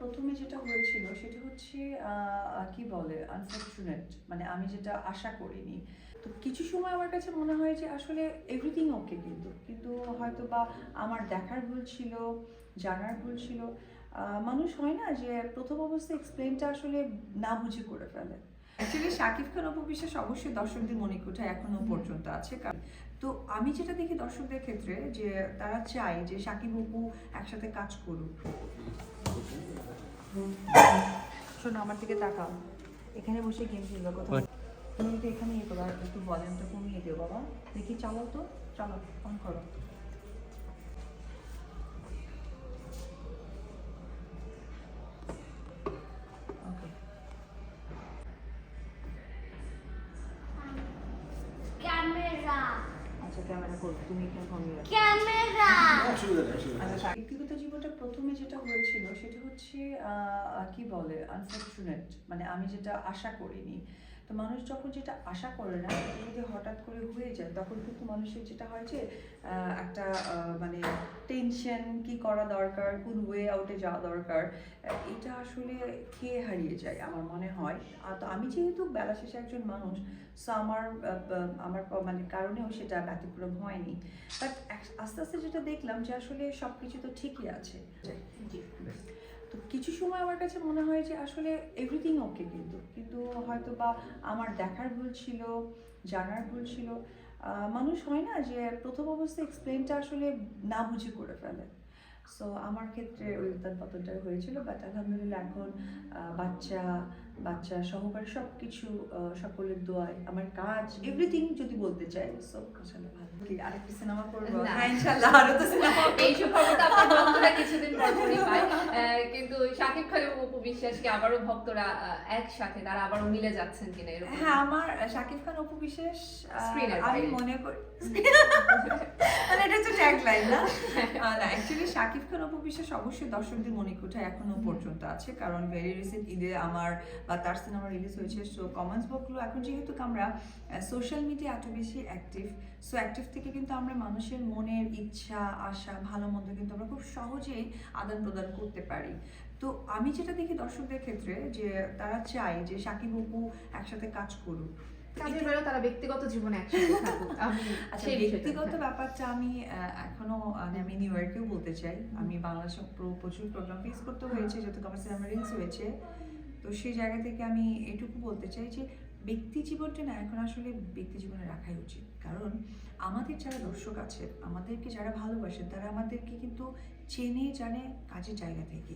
প্রথমে যেটা হয়েছিল সেটা হচ্ছে আহ, কি বলে আনফর্চুনেট মানে আমি যেটা আশা করিনি। তো কিছু সময় আমার কাছে মনে হয় যে আসলে এভরিথিং ওকে কিন্তু। কিন্তু হয়তো বা আমার দেখার ভুল ছিল জানার ভুল ছিল। মানুষ হয় না যে প্রথম অবস্থায় এক্সপ্লেনটা আসলে না বুঝে করে ফেলে। অ্যাকচুয়ালি শাকিব খান অপু বিশ্বাস অবশ্যই দর্শকদের মনে কোঠায় এখনও পর্যন্ত আছে। কারণ তো আমি যেটা দেখি দর্শকদের ক্ষেত্রে যে তারা চায় যে শাকিব অপু একসাথে কাজ করুক। শোনো, আমার দিকে তাকাও। এখানে বসে গেম খেলবে কোথাও তুমি তো এখানে ইয়ে করো, আর একটু ভলিউমটা কমিয়ে দিও, বাবা। দেখি, চালাও তো, চালাও অন করো। ক্যামেরা করব তুমি কেন কমিয়ে রাখো। ক্যামেরা। আচ্ছা ব্যক্তিগত জীবনটা প্রথমে যেটা হয়েছিল সেটা হচ্ছে আহ, কি বলে আনফর্চুনেট মানে আমি যেটা আশা করিনি। তো মানুষ যখন যেটা আশা করে না যদি হঠাৎ করে হয়ে যায় তখন কিন্তু মানুষের যেটা হয় যে একটা মানে টেনশন কি করা দরকার কোন ওয়ে আউটে যাওয়া দরকার এটা আসলে কে হারিয়ে যায় আমার মনে হয়। আর তো আমি যেহেতু বেলা শেষে একজন মানুষ সো আমার আমার মানে কারণেও সেটা ব্যতিক্রম হয়নি। বাট আস্তে আস্তে যেটা দেখলাম যে আসলে সব কিছু তো ঠিকই আছে। তো কিছু সময় আমার কাছে মনে হয় যে আসলে এভরিথিং ওকে কিন্তু। কিন্তু হয়তো বা আমার দেখার ভুল ছিল জানার ভুল ছিল। মানুষ হয় না যে প্রথম অবস্থায় এক্সপ্লেনটা আসলে না বুঝে করে ফেলে। সো আমার ক্ষেত্রে ওই উত্তান পতনটা হয়েছিল বাট আলহামদুলিল্লাহ এখন বাচ্চা বাচ্চা সহকারে সব কিছু সকলের দোয়ায় আমার কাজ এভরিথিং যদি বলতে চাই সো আসলে ভালো। আরেকটা সিনেমা করব? হ্যাঁ ইনশাল্লাহ আরও তো সিনেমা এই সুখবরটা আপনার ভক্তরা কিছুদিন পর পরই আহ, কিন্তু শাকিব খান এবং অপু বিশ্বাসকে আবারও ভক্তরা একসাথে তারা আবারও মিলে যাচ্ছেন কিনা এরকম। হ্যাঁ আমার শাকিব খান অপু এর আমি মনে করি মানে এটা হচ্ছে ট্যাগলাইন না? আহ, না অ্যাকচুয়ালি শাকিব খান অপু বিশ্বাস অবশ্যই দর্শকদের মনে কোঠায় এখনও পর্যন্ত আছে। কারণ ভেরি রিসেন্ট ঈদে আমার বা তার সিনেমা রিলিজ হয়েছে সো কমেন্টস বক্সগুলো এখন যেহেতু আমরা সোশ্যাল মিডিয়া এত বেশি অ্যাক্টিভ সো অ্যাক্টিভ থেকে কিন্তু আমরা মানুষের মনের ইচ্ছা আশা ভালো মন্দ কিন্তু আমরা খুব সহজেই আদান প্রদান করতে পারি। তো আমি যেটা দেখি দর্শকদের ক্ষেত্রে যে তারা চায় যে শাকিব অপু একসাথে কাজ করুক। কাজের বেলা তারা ব্যক্তিগত জীবনে একসাথে থাকুক আমি আচ্ছা ব্যক্তিগত। ব্যাপারটা আমি এখনও আমি নিউ ইয়র্কেও বলতে চাই। আমি প্র- প্রচুর প্রোগ্রাম ফেস করতে হয়েছে যেহেতু আমার সিনেমা রিলিজ হয়েছে। তো সেই জায়গা থেকে আমি এটুকু বলতে চাই যে ব্যক্তি জীবনটা না এখন আসলে ব্যক্তি জীবনে রাখাই উচিত। কারণ আমাদের যারা দর্শক আছে আমাদেরকে যারা ভালোবাসে তারা আমাদেরকে কিন্তু চেনে জানে কাজের জায়গা থেকে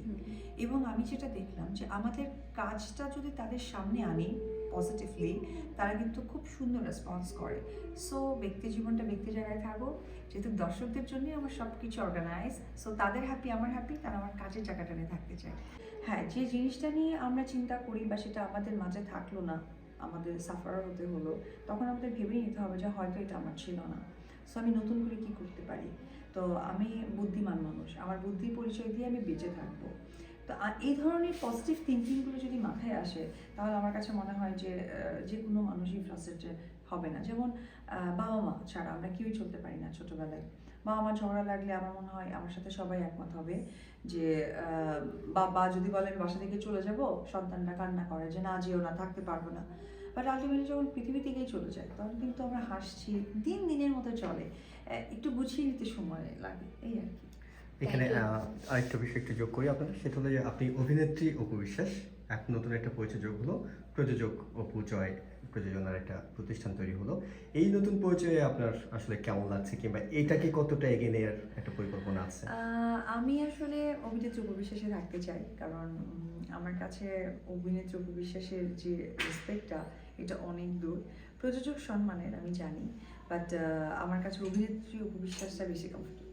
এবং আমি যেটা দেখলাম যে আমাদের কাজটা যদি তাদের সামনে আনি পজিটিভলি তারা কিন্তু খুব সুন্দর রেসপন্স করে। সো ব্যক্তি জীবনটা ব্যক্তি জায়গায় থাকো যেহেতু দর্শকদের জন্যই আমার সব কিছু অর্গানাইজ সো তাদের হ্যাপি আমার হ্যাপি তারা আমার কাজের জায়গাটা নিয়ে থাকতে চায়। হ্যাঁ যে জিনিসটা নিয়ে আমরা চিন্তা করি বা সেটা আমাদের মাঝে থাকল না আমাদের সাফার হতে হলো, তখন আমাদের ভেবেই নিতে হবে যে হয়তো এটা আমার ছিল না। সো আমি নতুন করে কি করতে পারি? তো আমি বুদ্ধিমান মানুষ, আমার বুদ্ধি পরিচয় দিয়ে আমি বেঁচে থাকব। তো এই ধরনের পজিটিভ থিঙ্কিংগুলো যদি মাথায় আসে, তাহলে আমার কাছে মনে হয় যে যে কোনো মানুষই ফ্রাস্ট্রেটেড হবে না। যেমন বাবা মা ছাড়া আমরা কেউই চলতে পারি না ছোটোবেলায়। বাবা মা ঝগড়া লাগলে আমার মনে হয় আমার সাথে সবাই একমত হবে যে বাবা যদি বলেন বাসা থেকে চলে যাব সন্তানরা কান্না করে যে না যেও না থাকতে পারব না। বাট আলটিমেটলি যখন পৃথিবী থেকেই চলে যায় তখন কিন্তু আমরা হাসছি দিন দিনের মতো চলে। একটু গুছিয়ে নিতে সময় লাগে এই আর কি। এখানে আরেকটা বিষয় একটু যোগ করি আপনার সেটা হলো যে আপনি অভিনেত্রী অপু বিশ্বাস এক নতুন একটা পরিচয় যোগ হলো প্রযোজক অপু জয়। প্রযোজনার একটা প্রতিষ্ঠান তৈরি হলো। এই নতুন পরিচয়ে আপনার আসলে কেমন লাগছে কিংবা এটাকে কতটা এগিয়ে নেওয়ার একটা পরিকল্পনা আছে? আমি আসলে অভিনেত্রী উপবিশ্বাসে থাকতে চাই, কারণ আমার কাছে অভিনেত্রী উপবিশ্বাসের যে রেসপেক্টটা এটা অনেক দূর। প্রযোজক সম্মানের, আমি জানি বাট আমার কাছে অভিনেত্রী উপবিশ্বাসটা বেশি কমফোর্টেবল